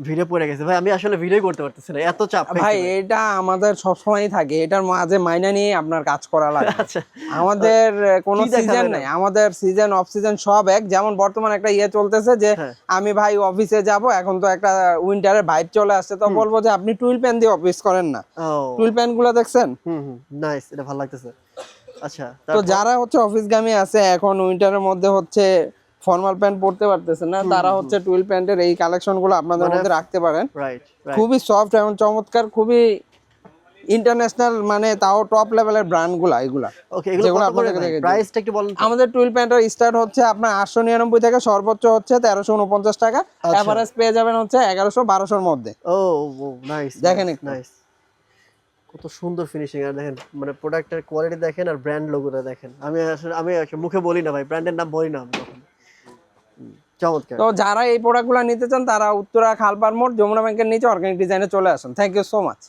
ভিড়ে পড়ে গেছে। ভাই আমি আসলে ভিডিও করতে পারতেছি না এত চাপ ভাই এটা আমাদের সবসময়ই থাকে এটার মাঝে মাইনা নিয়ে আপনার কাজ করা লাগে। আচ্ছা। আমাদের কোনো সিজন নাই আমাদের সিজন অফ সিজন সব এক। যেমন বর্তমানে একটা ইয়ে চলতেছে যে হ্যাঁ। আমি ভাই অফিসে যাব এখন তো একটা উইন্টারের ভাইব চলে আসছে তো বলব যে আপনি টুইল প্যান দিয়ে অফিস করেন না। টুইল প্যানগুলো দেখছেন? হুম হুম। নাইস এটা ভালো লাগতেছে। আচ্ছা তো যারা হচ্ছে অফিস গামী আছে এখন উইন্টারের মধ্যে হচ্ছে ফর্মাল প্যান্ট পরতে পারতেছে না তারা হচ্ছে টুইল প্যান্টের এই কালেকশনগুলো আপনাদের মানে- মধ্যে রাখতে পারেন। খুবই সফট এবং চমৎকার খুবই ইন্টারন্যাশনাল মানে তাও টপ লেভেলের ব্র্যান্ডগুলা এগুলা। ওকে এগুলো দিই। প্রাইসটা একটু বলেন? আমাদের টুইল প্যান্টের স্টার্ট হচ্ছে আপনার আটশো নিরানব্বই থেকে সর্বোচ্চ হচ্ছে তেরোশো উনপঞ্চাশ টাকা। আচ্ছা। এভারেজ পেয়ে যাবেন হচ্ছে এগারোশো বারোশোর মধ্যে। ও নাইস দেখেন একটু। নাইস কত সুন্দর ফিনিশিং আর দেখেন মানে প্রোডাক্টের কোয়ালিটি দেখেন আর ব্র্যান্ড লোগোটা দেখেন। আমি আসলে আমি মুখে বলি না ভাই ব্র্যান্ডের নাম বলি না আমি তো যারা এই প্রোডাক্টগুলো নিতে চান, তারা উত্তরা খালপার মোড়, যমুনা ব্যাংকের নিচে অর্গানিক ডিজাইনে চলে আসুন। Thank you so much